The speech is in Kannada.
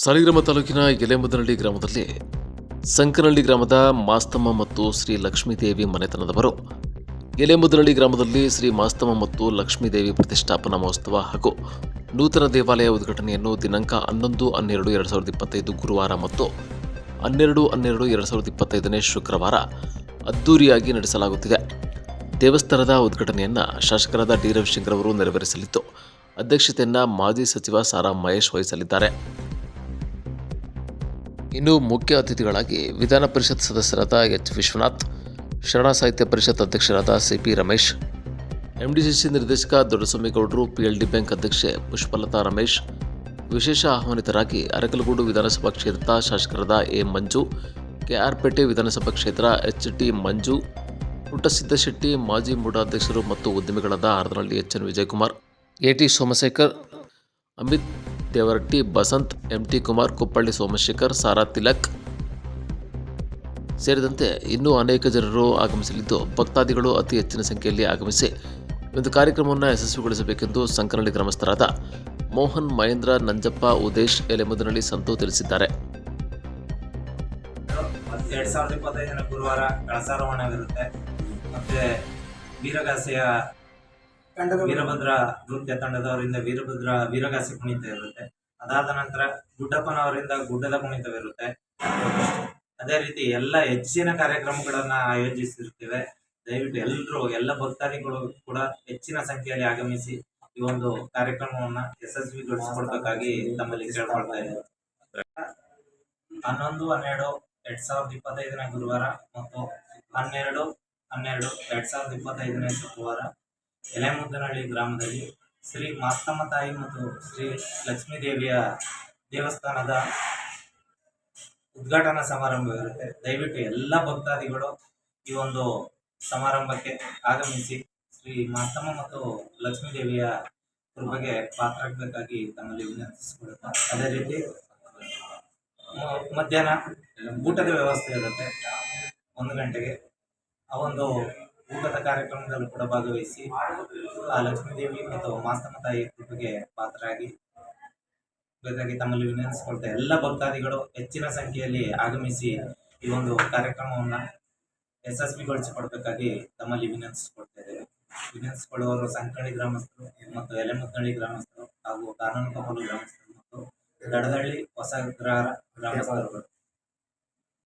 ಸಾಲಿಗ್ರಾಮ ತಾಲೂಕಿನ ಎಲೆಮುದನಹಳ್ಳಿ ಗ್ರಾಮದಲ್ಲಿ ಸಂಕನಹಳ್ಳಿ ಗ್ರಾಮದ ಮಾಸ್ತಮ್ಮ ಮತ್ತು ಶ್ರೀ ಲಕ್ಷ್ಮೀದೇವಿ ಮನೆತನದವರು ಎಲೆಮುದನಹಳ್ಳಿ ಗ್ರಾಮದಲ್ಲಿ ಶ್ರೀ ಮಾಸ್ತಮ್ಮ ಮತ್ತು ಲಕ್ಷ್ಮೀದೇವಿ ಪ್ರತಿಷ್ಠಾಪನಾ ಮಹೋತ್ಸವ ಹಾಗೂ ನೂತನ ದೇವಾಲಯ ಉದ್ಘಾಟನೆಯನ್ನು ದಿನಾಂಕ ಹನ್ನೊಂದು, ಹನ್ನೆರಡು, ಎರಡು ಸಾವಿರದ ಇಪ್ಪತ್ತೈದು ಗುರುವಾರ ಮತ್ತು ಹನ್ನೆರಡು ಹನ್ನೆರಡು, ಎರಡು ಸಾವಿರದ ಇಪ್ಪತ್ತೈದನೇ ಶುಕ್ರವಾರ ಅದ್ದೂರಿಯಾಗಿ ನಡೆಸಲಾಗುತ್ತಿದೆ. ದೇವಸ್ಥಾನದ ಉದ್ಘಾಟನೆಯನ್ನು ಶಾಸಕರಾದ ಡಿ ರವಿಶಂಕರ್ ಅವರು ನೆರವೇರಿಸಲಿದ್ದು, ಅಧ್ಯಕ್ಷತೆಯನ್ನು ಮಾಜಿ ಸಚಿವ ಸಾರಾ ಮಹೇಶ್ ವಹಿಸಲಿದ್ದಾರೆ. ಇನ್ನು ಮುಖ್ಯ ಅತಿಥಿಗಳಾಗಿ ವಿಧಾನ ಪರಿಷತ್ ಸದಸ್ಯರಾದ ಎಚ್. ವಿಶ್ವನಾಥ್, ಶರಣ ಸಾಹಿತ್ಯ ಪರಿಷತ್ ಅಧ್ಯಕ್ಷರಾದ ಸಿ ಪಿ ರಮೇಶ್ ಎಂಡಿಸಿಸಿ ನಿರ್ದೇಶಕ ದೊಡ್ಡಸ್ವಾಮಿಗೌಡರು ಪಿಎಲ್ಡಿ ಬ್ಯಾಂಕ್ ಅಧ್ಯಕ್ಷೆ ಪುಷ್ಪಲತಾ ರಮೇಶ್, ವಿಶೇಷ ಆಹ್ವಾನಿತರಾಗಿ ಅರಕಲಗೂಡು ವಿಧಾನಸಭಾ ಕ್ಷೇತ್ರದ ಶಾಸಕರಾದ ಎ. ಮಂಜು ಕೆಆರ್ಪೇಟೆ ವಿಧಾನಸಭಾ ಕ್ಷೇತ್ರ ಎಚ್. ಟಿ. ಮಂಜು, ಪುಟ್ಟಸಿದ್ದಶೆಟ್ಟಿ, ಮಾಜಿ ಮೂಡಾಧ್ಯಕ್ಷರು ಮತ್ತು ಉದ್ಯಮಿಗಳಾದ Ardanahalli H. N. Vijayakumar, A. T. Somashekar, Amit Devaratti, Basanth M T Kumar, Kuppalli Somashekar, Sara Tilak ಸೇರಿದಂತೆ ಇನ್ನೂ ಅನೇಕ ಜನರು ಆಗಮಿಸಲಿದ್ದು ಭಕ್ತಾದಿಗಳು ಅತಿ ಹೆಚ್ಚಿನ ಸಂಖ್ಯೆಯಲ್ಲಿ ಆಗಮಿಸಿ ಒಂದು ಕಾರ್ಯಕ್ರಮವನ್ನು ಯಶಸ್ವಿಗೊಳಿಸಬೇಕೆಂದು ಸಂಕನಳ್ಳಿ ಗ್ರಾಮಸ್ಥರಾದ ಮೋಹನ್, ಮಹೇಂದ್ರ, ನಂಜಪ್ಪ, ಉದೇಶ್ ಎಲೆಮುದನಳ್ಳಿ ಸಂತು ತಿಳಿಸಿದ್ದಾರೆ. ಎರಡ್ ಸಾವಿರದ ಇಪ್ಪತ್ತೈದನೇ ಗುರುವಾರ ಕಳಸಾರೋಹಣವಿರುತ್ತೆ ಮತ್ತೆ ವೀರಗಾಸೆಯ ವೀರಭದ್ರ ನೃತ್ಯ ತಂಡದವರಿಂದ ವೀರಭದ್ರ ವೀರಗಾಸೆ ಕುಣಿತ ಇರುತ್ತೆ. ಅದಾದ ನಂತರ ಗುಡ್ಡಪ್ಪನವರಿಂದ ಗುಡ್ಡದ ಕುಣಿತವಿರುತ್ತೆ ಅದೇ ರೀತಿ ಎಲ್ಲ ಹೆಚ್ಚಿನ ಕಾರ್ಯಕ್ರಮಗಳನ್ನ ಆಯೋಜಿಸಿರ್ತೇವೆ ದಯವಿಟ್ಟು ಎಲ್ಲರೂ ಎಲ್ಲ ಭಕ್ತಾದಿಗಳು ಕೂಡ ಹೆಚ್ಚಿನ ಸಂಖ್ಯೆಯಲ್ಲಿ ಆಗಮಿಸಿ ಈ ಒಂದು ಕಾರ್ಯಕ್ರಮವನ್ನ ಯಶಸ್ವಿಗೊಳಿಸಿಕೊಡ್ಬೇಕಾಗಿ ತಮ್ಮಲ್ಲಿ ಕೇಳ್ಕೊಳ್ತಾ ಇದ್ದೇವೆ ಹನ್ನೊಂದು, ಹನ್ನೆರಡು, ಎರಡ್ ಸಾವಿರದ ಇಪ್ಪತ್ತೈದನೇ ಗುರುವಾರ ಮತ್ತು ಹನ್ನೆರಡು ಹನ್ನೆರಡು, ಎರಡ್ ಸಾವಿರದ ಇಪ್ಪತ್ತೈದನೇ ಶುಕ್ರವಾರ ಎಲೆಮುದ್ದನಹಳ್ಳಿ ಗ್ರಾಮದಲ್ಲಿ ಶ್ರೀ ಮಾಸ್ತಮ್ಮ ತಾಯಿ ಮತ್ತು ಶ್ರೀ ಲಕ್ಷ್ಮೀದೇವಿಯ ದೇವಸ್ಥಾನದ ಉದ್ಘಾಟನಾ ಸಮಾರಂಭವಿರುತ್ತೆ ದಯವಿಟ್ಟು ಎಲ್ಲ ಭಕ್ತಾದಿಗಳು ಈ ಒಂದು ಸಮಾರಂಭಕ್ಕೆ ಆಗಮಿಸಿ ಶ್ರೀ ಮಾಸ್ತಮ್ಮ ಮತ್ತು ಲಕ್ಷ್ಮೀದೇವಿಯ ಕೃಪೆಗೆ ಪಾತ್ರಾಗಬೇಕಾಗಿ ತಮ್ಮಲ್ಲಿ ವಿನಂತಿಸಿಕೊಳ್ಳುತ್ತಾ ಅದೇ ರೀತಿ ಮಧ್ಯಾಹ್ನ ಊಟದ ವ್ಯವಸ್ಥೆ ಇರುತ್ತೆ. ಒಂದು ಗಂಟೆಗೆ ಆ ಒಂದು ಊಟದ ಕಾರ್ಯಕ್ರಮದಲ್ಲೂ ಕೂಡ ಭಾಗವಹಿಸಿ ಆ ಲಕ್ಷ್ಮೀದೇವಿ ಮತ್ತು ಮಾಸ್ತಮ್ಮ ತಾಯಿ ಕೃಪೆಗೆ ಪಾತ್ರರಾಗಿ ಬೇಕಾಗಿ ತಮ್ಮಲ್ಲಿ ವಿನಂತಿಸಿಕೊಳ್ತಾ ಎಲ್ಲ ಭಕ್ತಾದಿಗಳು ಹೆಚ್ಚಿನ ಸಂಖ್ಯೆಯಲ್ಲಿ ಆಗಮಿಸಿ ಈ ಒಂದು ಕಾರ್ಯಕ್ರಮವನ್ನು ಯಶಸ್ವಿಗೊಳಿಸಿಕೊಡ್ಬೇಕಾಗಿ ತಮ್ಮಲ್ಲಿ ವಿನಂತಿಸಿಕೊಳ್ತಾ ವಿನಂತಿಸಿಕೊಳ್ಳುವವರು ಸಂಕಳ್ಳಿ ಗ್ರಾಮಸ್ಥರು ಮತ್ತು ಎಲೆಮುತ್ತಳ್ಳಿ ಗ್ರಾಮಸ್ಥರು ಹಾಗೂ ಕಾನೂನು ಕಪಲು ಗ್ರಾಮಸ್ಥರು ಮತ್ತು ದಡದಳ್ಳಿ ಹೊಸ ಗ್ರಾಮಸ್ಥರು